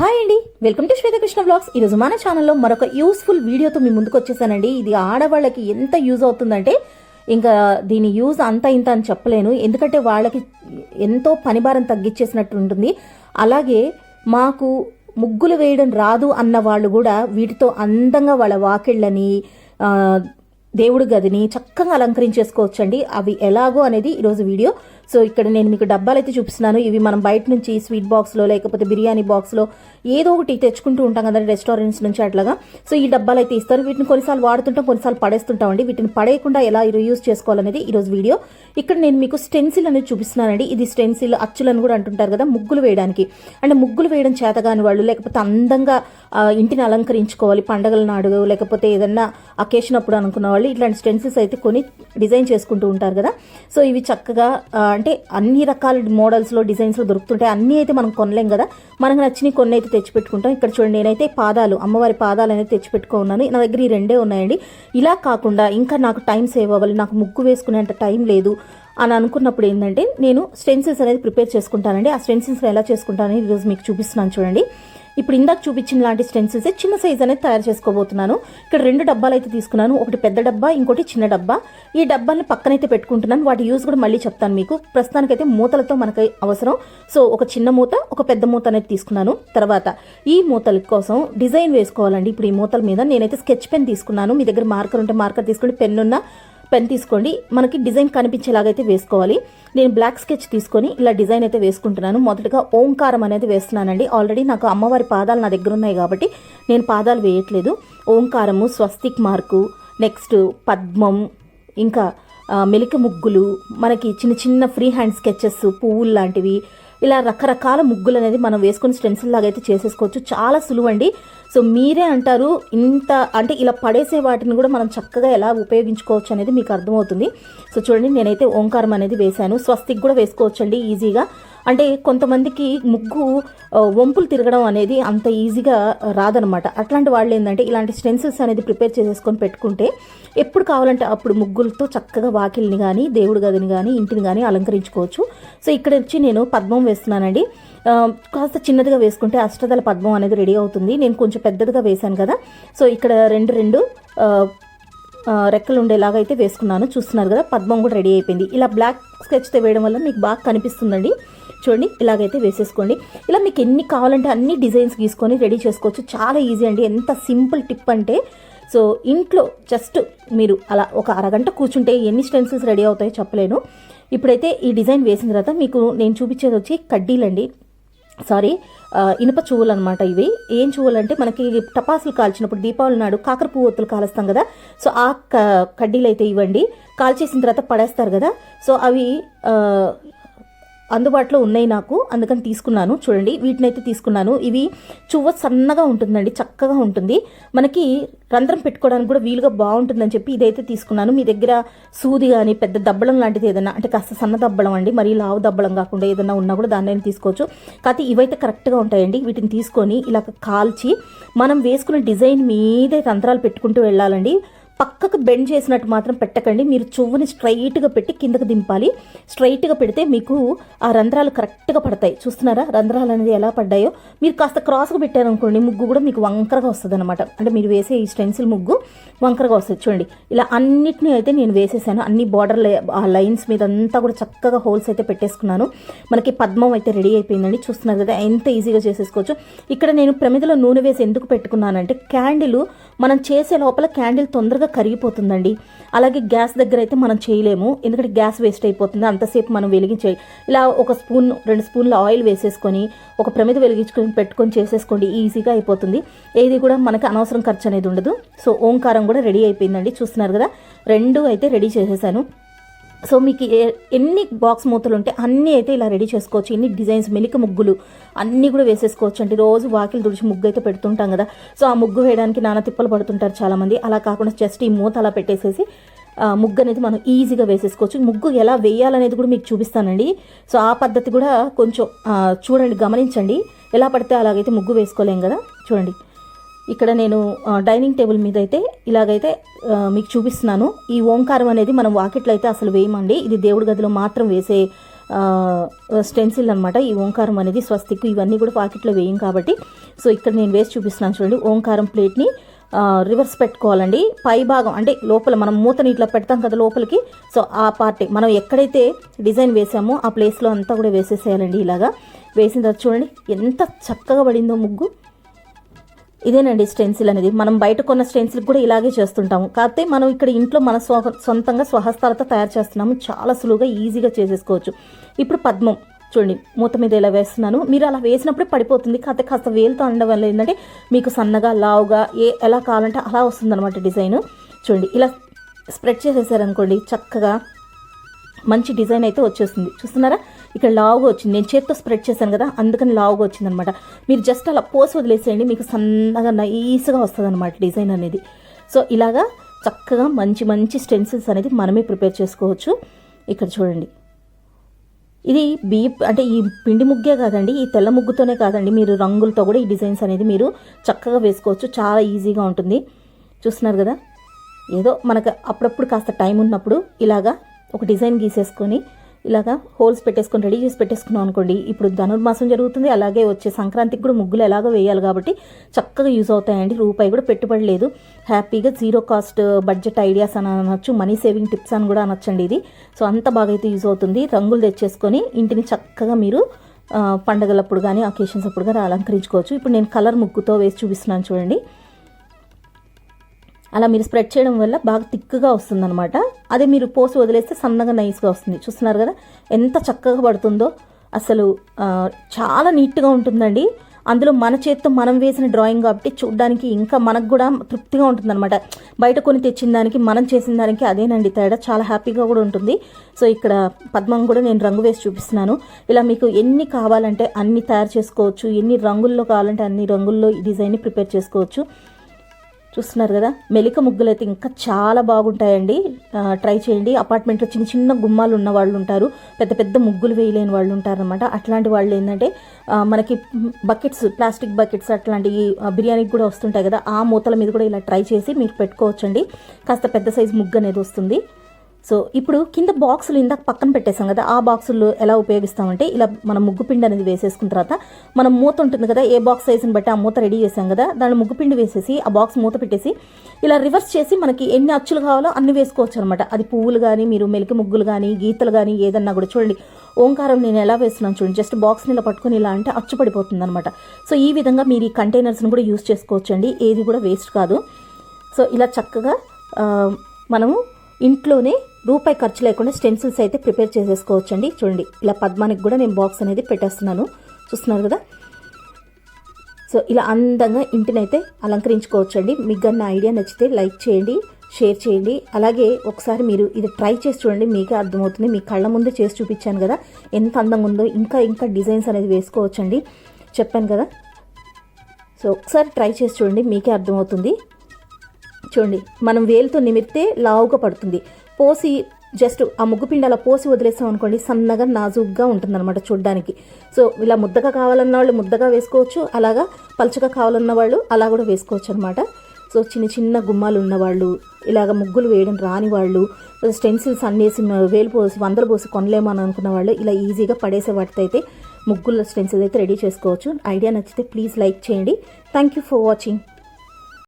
Hi అండి. Welcome to Shweta Krishna blogs. ఈరోజు మన ఛానల్లో మరొక యూస్ఫుల్ వీడియోతో మీ ముందుకు వచ్చేసానండి. ఇది ఆడవాళ్ళకి ఎంత యూజ్ అవుతుందంటే ఇంకా దీని యూజ్ అంత ఇంత అని చెప్పలేను. ఎందుకంటే వాళ్ళకి ఎంతో పనిభారం తగ్గించేసినట్టు ఉంటుంది. అలాగే మాకు ముగ్గులు వేయడం రాదు అన్న వాళ్ళు కూడా వీటితో అందంగా వాళ్ళ వాకిళ్ళని దేవుడి గదిని చక్కగా అలంకరించేసుకోవచ్చండి. అవి ఎలాగో అనేది ఈరోజు వీడియో సో ఇక్కడ నేను మీకు డబ్బాలు అయితే చూపిస్తున్నాను. ఇవి మనం బయట నుంచి స్వీట్ బాక్స్లో లేకపోతే బిర్యానీ బాక్స్లో ఏదో ఒకటి తెచ్చుకుంటూ ఉంటాం కదా రెస్టారెంట్స్ నుంచి అట్లాగా. సో ఈ డబ్బాలు అయితే ఇస్తారు. వీటిని కొన్నిసార్లు వాడుతుంటాం కొన్నిసార్లు పడేస్తుంటామండి వీటిని పడేయకుండా ఎలా యూజ్ చేసుకోవాలనేది ఈరోజు వీడియో. ఇక్కడ నేను మీకు స్టెన్సిల్ అనేది చూపిస్తున్నానండి. ఇది స్టెన్సిల్ అచ్చులను కూడా అంటుంటారు కదా ముగ్గులు వేయడానికి. అంటే ముగ్గులు వేయడం చేతగాని వాళ్ళు లేకపోతే అందంగా ఇంటిని అలంకరించుకోవాలి పండగల నాడు లేకపోతే ఏదన్నా అకేషన్ అప్పుడు అనుకున్న వాళ్ళు ఇట్లాంటి స్టెన్సిల్స్ అయితే కొని డిజైన్ చేసుకుంటూ ఉంటారు కదా. సో ఇవి చక్కగా అంటే అన్ని రకాల మోడల్స్లో డిజైన్స్లో దొరుకుతుంటాయి. అన్నీ అయితే మనం కొనలేం కదా. మనకు నచ్చినవి కొన్ని అయితే తెచ్చిపెట్టుకుంటాం. ఇక్కడ చూడండి నేనైతే పాదాలు అమ్మవారి పాదాలు అనేది తెచ్చిపెట్టుకున్నాను. నా దగ్గర ఈ రెండే ఉన్నాయండి. ఇలా కాకుండా ఇంకా నాకు టైం సేవ్ అవ్వాలి నాకు ముగ్గు వేసుకునేంత టైం లేదు అని అనుకున్నప్పుడు ఏంటంటే నేను స్టెన్సిల్స్ అనేది ప్రిపేర్ చేసుకుంటానండి. ఆ స్టెన్సిల్స్ ఎలా చేసుకుంటానని ఈరోజు మీకు చూపిస్తున్నాను చూడండి. ఇప్పుడు ఇందాక చూపించిన లాంటి స్టెన్సిల్స్ చిన్న సైజ్ అనేది తయారు చేసుకోబోతున్నాను. ఇక్కడ రెండు డబ్బాలు అయితే తీసుకున్నాను. ఒకటి పెద్ద డబ్బా ఇంకోటి చిన్న డబ్బా. ఈ డబ్బాల్ని పక్కనైతే పెట్టుకుంటున్నాను. వాటి యూజ్ కూడా మళ్ళీ చెప్తాను మీకు. ప్రస్తుతానికైతే మూతలతో మనకి అవసరం. సో ఒక చిన్న మూత ఒక పెద్ద మూత అనేది తీసుకున్నాను. తర్వాత ఈ మూతల కోసం డిజైన్ వేసుకోవాలండి. ఇప్పుడు ఈ మూతల మీద నేనైతే స్కెచ్ పెన్ తీసుకున్నాను. మీ దగ్గర మార్కర్ ఉంటే మార్కర్ తీసుకుని పెన్ పెన్ తీసుకోండి. మనకి డిజైన్ కనిపించేలాగైతే వేసుకోవాలి. నేను బ్లాక్ స్కెచ్ తీసుకొని ఇలా డిజైన్ అయితే వేసుకుంటున్నాను. మొదటగా ఓంకారం అనేది వేస్తున్నానండి. ఆల్రెడీ నాకు అమ్మవారి పాదాలు నా దగ్గర ఉన్నాయి కాబట్టి నేను పాదాలు వేయట్లేదు. ఓంకారము స్వస్తిక్ మార్కు నెక్స్ట్ పద్మం ఇంకా మెలిక ముగ్గులు మనకి చిన్న చిన్న ఫ్రీ హ్యాండ్ స్కెచెస్ పువ్వులు లాంటివి ఇలా రకరకాల ముగ్గులు అనేది మనం వేసుకొని స్టెన్సిల్ లాగా అయితే చేసేసుకోవచ్చు. చాలా సులువండి. సో మీరే అంటారు ఇంత అంటే ఇలా పడేసే వాటిని కూడా మనం చక్కగా ఎలా ఉపయోగించుకోవచ్చు అనేది మీకు అర్థమవుతుంది. సో చూడండి నేనైతే ఓంకారం అనేది వేశాను. స్వస్తిక్ కూడా వేసుకోవచ్చండి ఈజీగా. అంటే కొంతమందికి ముగ్గు వంపులు తిరగడం అనేది అంత ఈజీగా రాదనమాట. అట్లాంటి వాళ్ళు ఏంటంటే ఇలాంటి స్టెన్సిల్స్ అనేది ప్రిపేర్ చేసేసుకొని పెట్టుకుంటే ఎప్పుడు కావాలంటే అప్పుడు ముగ్గులతో చక్కగా వాకిల్ని కానీ దేవుడి గదిని కానీ ఇంటిని కానీ అలంకరించుకోవచ్చు. సో ఇక్కడ వచ్చి నేను పద్మం వేస్తున్నానండి. కాస్త చిన్నదిగా వేసుకుంటే అష్టదల పద్మం అనేది రెడీ అవుతుంది. నేను కొంచెం పెద్దదిగా వేశాను కదా. సో ఇక్కడ రెండు రెండు రెక్కలు ఉండేలాగా అయితే వేసుకున్నాను. చూస్తున్నారు కదా పద్మం కూడా రెడీ అయిపోయింది. ఇలా బ్లాక్ స్కెచ్తో వేయడం వల్ల మీకు బాగా కనిపిస్తుందండి. చూడండి ఇలాగైతే వేసేసుకోండి. ఇలా మీకు ఎన్ని కావాలంటే అన్ని డిజైన్స్ గీసుకొని రెడీ చేసుకోవచ్చు. చాలా ఈజీ అండి. ఎంత సింపుల్ టిప్ అంటే సో ఇంట్లో జస్ట్ మీరు అలా ఒక అరగంట కూర్చుంటే ఎన్ని స్టెన్సిల్స్ రెడీ అవుతాయో చెప్పలేను. ఇప్పుడైతే ఈ డిజైన్ వేసిన తర్వాత మీకు నేను చూపించేది వచ్చి కడ్డీలండి సారీ ఇనుప చువ్వులు అనమాట ఇవి. ఏం చువ్వులంటే మనకి టపాసులు కాల్చినప్పుడు దీపావళి నాడు కాకర పువ్వొత్తులు కాలుస్తాం కదా సో ఆ క- కడ్డీలు అయితే ఇవ్వండి. కాల్చేసిన తర్వాత పడేస్తారు కదా సో అవి అందుబాటులో ఉన్నాయి నాకు అందుకని తీసుకున్నాను. చూడండి వీటిని అయితే తీసుకున్నాను. ఇవి చువ్వ సన్నగా ఉంటుందండి చక్కగా ఉంటుంది. మనకి రంధ్రం పెట్టుకోవడానికి కూడా వీలుగా బాగుంటుందని చెప్పి ఇదైతే తీసుకున్నాను. మీ దగ్గర సూది కానీ పెద్ద దబ్బలం లాంటిది ఏదైనా అంటే కాస్త సన్న దబ్బలం అండి మరీ లావు దబ్బలం కాకుండా ఏదైనా ఉన్నా కూడా దాన్ని తీసుకోవచ్చు. కాకపోతే ఇవైతే కరెక్ట్గా ఉంటాయండి. వీటిని తీసుకొని ఇలా కాల్చి మనం వేసుకున్న డిజైన్ మీదే రంధ్రాలు పెట్టుకుంటూ వెళ్ళాలండి. పక్కకు బెండ్ చేసినట్టు మాత్రం పెట్టకండి. మీరు చువ్వుని స్ట్రైట్గా పెట్టి కిందకు దింపాలి. స్ట్రైట్గా పెడితే మీకు ఆ రంధ్రాలు కరెక్ట్గా పడతాయి. చూస్తున్నారా? రంధ్రాలు అనేది ఎలా పడ్డాయో? మీరు కాస్త క్రాస్గా పెట్టారనుకోండి ముగ్గు కూడా మీకు వంకరగా వస్తుంది అనమాట అంటే మీరు వేసే ఈ స్టెన్సిల్ ముగ్గు వంకరగా వస్తుంది. చూడండి ఇలా అన్నిటిని అయితే నేను వేసేసాను. అన్ని బార్డర్ ఆ లైన్స్ మీద అంతా కూడా చక్కగా హోల్స్ అయితే పెట్టేసుకున్నాను. మనకి పద్మం అయితే రెడీ అయిపోయిందండి. చూస్తున్నారు కదా ఎంత ఈజీగా చేసేసుకోవచ్చు. ఇక్కడ నేను ప్రమిదలో నూనె వేసి ఎందుకు పెట్టుకున్నానంటే క్యాండిల్ మనం చేసే లోపల క్యాండిల్ తొందరగా కరిగిపోతుందండి. అలాగే గ్యాస్ దగ్గర అయితే మనం చేయలేము. ఎందుకంటే గ్యాస్ వేస్ట్ అయిపోతుంది. అంతసేపు మనం వెలిగించే ఇలా ఒక స్పూన్ రెండు స్పూన్ల ఆయిల్ వేసేసుకొని ఒక ప్రమిద వెలిగించుకొని పెట్టుకొని చేసేసుకోండి. ఈజీగా అయిపోతుంది. ఏది కూడా మనకి అనవసరం ఖర్చు అనేది ఉండదు. సో ఓంకారం కూడా రెడీ అయిపోయిందండి. చూస్తున్నారు కదా? రెండు అయితే రెడీ చేసేసాను. సో మీకు ఏ- ఎన్ని బాక్స్ మూతలు ఉంటే అన్నీ అయితే ఇలా రెడీ చేసుకోవచ్చు. ఎన్ని డిజైన్స్ మెలిక ముగ్గులు అన్నీ కూడా వేసేసుకోవచ్చు. అంటే రోజు వాకిలు తుడిచి ముగ్గు అయితే పెడుతుంటాం కదా. సో ఆ ముగ్గు వేయడానికి నానా తిప్పలు పడుతుంటారు చాలామంది. అలా కాకుండా జస్ట్ ఈ మూత అలా పెట్టేసేసి ముగ్గు అనేది మనం ఈజీగా వేసేసుకోవచ్చు. ముగ్గు ఎలా వేయాలనేది కూడా మీకు చూపిస్తానండి. సో ఆ పద్ధతి కూడా కొంచెం చూడండి గమనించండి. ఎలా పడితే అలాగైతే ముగ్గు వేసుకోలేం కదా. చూడండి. ఇక్కడ నేను డైనింగ్ టేబుల్ మీద అయితే ఇలాగైతే మీకు చూపిస్తున్నాను. ఈ ఓంకారం అనేది మనం వాకిట్లో అయితే అసలు వేయమండి. ఇది దేవుడి గదిలో మాత్రం వేసే స్టెన్సిల్ అనమాట ఈ ఓంకారం అనేది స్వస్తిక్. ఇవన్నీ కూడా పాకెట్లో వేయం కాబట్టి. సో ఇక్కడ నేను వేసి చూపిస్తున్నాను చూడండి. ఓంకారం ప్లేట్ని రివర్స్ పెట్టుకోవాలండి. పై భాగం అంటే లోపల మనం మూతని ఇట్లా పెడతాం కదా లోపలికి. సో ఆ పార్టీ మనం ఎక్కడైతే డిజైన్ వేసామో ఆ ప్లేస్లో అంతా కూడా వేసేసేయాలండి ఇలాగా. వేసిన తర్వాత చూడండి ఎంత చక్కగా పడిందో ముగ్గు. ఇదేనండి స్టెన్సిల్ అనేది. మనం బయట కొన్న స్టెన్సిల్ కూడా ఇలాగే చేస్తుంటాము. కాకపోతే మనం ఇక్కడ ఇంట్లో మన స్వ సొంతంగా స్వహస్తాలతో తయారు చేస్తున్నాము. చాలా సులువుగా ఈజీగా చేసేసుకోవచ్చు. ఇప్పుడు పద్మం. చూడండి మూత మీద ఇలా వేస్తున్నాను. మీరు అలా వేసినప్పుడే పడిపోతుంది. కాకపోతే కాస్త వేలుతో అనడం వల్ల ఏంటంటే మీకు సన్నగా లావుగా ఏ ఎలా కావాలంటే అలా వస్తుంది అనమాట డిజైన్. చూడండి ఇలా స్ప్రెడ్ చేసేసారనుకోండి చక్కగా మంచి డిజైన్ అయితే వచ్చేస్తుంది. చూస్తున్నారా? ఇక్కడ లావుగా వచ్చింది. నేను చేత్తో స్ప్రెడ్ చేశాను కదా అందుకని లావుగా వచ్చింది అనమాట మీరు జస్ట్ అలా పోసి వదిలేసేయండి మీకు సన్నగా నైస్గా వస్తుంది అనమాట డిజైన్ అనేది. సో ఇలాగా చక్కగా మంచి మంచి స్టెన్సిల్స్ అనేది మనమే ప్రిపేర్ చేసుకోవచ్చు. ఇక్కడ చూడండి. ఇది బీ అంటే ఈ పిండి ముగ్గే కాదండి ఈ తెల్ల ముగ్గుతోనే కాదండి మీరు రంగులతో కూడా ఈ డిజైన్స్ అనేది మీరు చక్కగా వేసుకోవచ్చు. చాలా ఈజీగా ఉంటుంది. చూస్తున్నారు కదా? ఏదో మనకు అప్పుడప్పుడు కాస్త టైం ఉన్నప్పుడు ఇలాగా ఒక డిజైన్ గీసేసుకొని ఇలాగా హోల్స్ పెట్టేసుకొని రెడీ చేసి పెట్టేసుకున్నాం అనుకోండి ఇప్పుడు ధనుర్మాసం జరుగుతుంది అలాగే వచ్చే సంక్రాంతికి కూడా ముగ్గులు ఎలాగో వేయాలి కాబట్టి చక్కగా యూజ్ అవుతాయండి. రూపాయి కూడా పెట్టుబడి లేదు. హ్యాపీగా జీరో కాస్ట్ బడ్జెట్ ఐడియాస్ అని అనొచ్చు మనీ సేవింగ్ టిప్స్ అని కూడా అనొచ్చండి ఇది. సో అంత బాగా అయితే యూజ్ అవుతుంది. రంగులు తెచ్చేసుకొని ఇంటిని చక్కగా మీరు పండగలప్పుడు కానీ అకేషన్స్ అప్పుడు కానీ అలంకరించుకోవచ్చు. ఇప్పుడు నేను కలర్ ముగ్గుతో వేసి చూపిస్తున్నాను చూడండి. అలా మీరు స్ప్రెడ్ చేయడం వల్ల బాగా థిక్గా వస్తుంది అనమాట అదే మీరు పోసి వదిలేస్తే సన్నగా నైస్గా వస్తుంది. చూస్తున్నారు కదా ఎంత చక్కగా పడుతుందో. అసలు చాలా నీట్గా ఉంటుందండి. అందులో మన చేత్తో మనం వేసిన డ్రాయింగ్ కాబట్టి చూడడానికి ఇంకా మనకు కూడా తృప్తిగా ఉంటుంది అనమాట బయట కొని తెచ్చిన దానికి మనం చేసిన దానికి అదేనండి తేడా. చాలా హ్యాపీగా కూడా ఉంటుంది. సో ఇక్కడ పద్మం కూడా నేను రంగు వేసి చూపిస్తున్నాను. ఇలా మీకు ఎన్ని కావాలంటే అన్ని తయారు చేసుకోవచ్చు. ఎన్ని రంగుల్లో కావాలంటే అన్ని రంగుల్లో ఈ డిజైన్ని ప్రిపేర్ చేసుకోవచ్చు. చూస్తున్నారు కదా? మెలిక ముగ్గులు అయితే ఇంకా చాలా బాగుంటాయండి. ట్రై చేయండి. అపార్ట్మెంట్లో చిన్న చిన్న గుమ్మాలు ఉన్న వాళ్ళు ఉంటారు. పెద్ద పెద్ద ముగ్గులు వేయలేని వాళ్ళు ఉంటారనమాట అట్లాంటి వాళ్ళు ఏంటంటే మనకి బకెట్స్ ప్లాస్టిక్ బకెట్స్ అట్లాంటివి బిర్యానీకి కూడా వస్తుంటాయి కదా ఆ మూతల మీద కూడా ఇలా ట్రై చేసి మీరు పెట్టుకోవచ్చండి. కాస్త పెద్ద సైజు ముగ్గు అనేది వస్తుంది. సో ఇప్పుడు కింద బాక్సులు ఇందాక పక్కన పెట్టేసాం కదా ఆ బాక్సులు ఎలా ఉపయోగిస్తామంటే ఇలా మనం ముగ్గు పిండి అనేది వేసేసుకున్న తర్వాత మనం మూత ఉంటుంది కదా ఏ బాక్స్ సైజుని బట్టి ఆ మూత రెడీ చేసాం కదా దాని ముగ్గు పిండి వేసేసి ఆ బాక్స్ మూత పెట్టేసి ఇలా రివర్స్ చేసి మనకి ఎన్ని అచ్చులు కావాలో అన్ని వేసుకోవచ్చు అనమాట అది పువ్వులు కానీ మీరు మెలికి ముగ్గులు కానీ గీతలు కానీ ఏదన్నా కూడా చూడండి. ఓంకారం నేను ఎలా వేస్తున్నాను చూడండి. జస్ట్ బాక్స్ని ఇలా పట్టుకుని ఇలా అంటే అచ్చు పడిపోతుంది అనమాట సో ఈ విధంగా మీరు ఈ కంటైనర్స్ని కూడా యూస్ చేసుకోవచ్చండి. ఏది కూడా వేస్ట్ కాదు. సో ఇలా చక్కగా మనము ఇంట్లోనే రూపాయి ఖర్చు లేకుండా స్టెన్సిల్స్ అయితే ప్రిపేర్ చేసేసుకోవచ్చండి. చూడండి ఇలా పద్మానికి కూడా నేను బాక్స్ అనేది పెట్టేస్తున్నాను. చూస్తున్నారు కదా? సో ఇలా అందంగా ఇంటినైతే అలంకరించుకోవచ్చండి. మీకు కన్నా ఐడియా నచ్చితే లైక్ చేయండి షేర్ చేయండి. అలాగే ఒకసారి మీరు ఇది ట్రై చేసి చూడండి మీకే అర్థమవుతుంది. మీ కళ్ళ ముందే చేసి చూపించాను కదా ఎంత అందంగా ఉందో ఇంకా ఇంకా డిజైన్స్ అనేది వేసుకోవచ్చండి. చెప్పాను కదా? సో ఒకసారి ట్రై చేసి చూడండి మీకే అర్థమవుతుంది. చూడండి మనం వేలుతో నిమిరితే లావుగా పడుతుంది. పోసి జస్ట్ ఆ ముగ్గు పిండి అలా పోసి వదిలేసాం అనుకోండి సన్నగా నాజుగ్గా ఉంటుందన్నమాట చూడడానికి. సో ఇలా ముద్దగా కావాలన్న వాళ్ళు ముద్దగా వేసుకోవచ్చు అలాగా పలుచగా కావాలన్న వాళ్ళు అలా కూడా వేసుకోవచ్చు అనమాట సో చిన్న చిన్న గుమ్మాలు ఉన్నవాళ్ళు ఇలాగ ముగ్గులు వేయడం రాని వాళ్ళు స్టెన్సిల్స్ అన్నేసి వేలు పోసి వందలు పోసి కొనలేమని అనుకున్న వాళ్ళు ఇలా ఈజీగా పడేసే వాటితో అయితే ముగ్గుల స్టెన్సిల్స్ అయితే రెడీ చేసుకోవచ్చు. ఐడియా నచ్చితే ప్లీజ్ లైక్ చేయండి. Thank you for watching.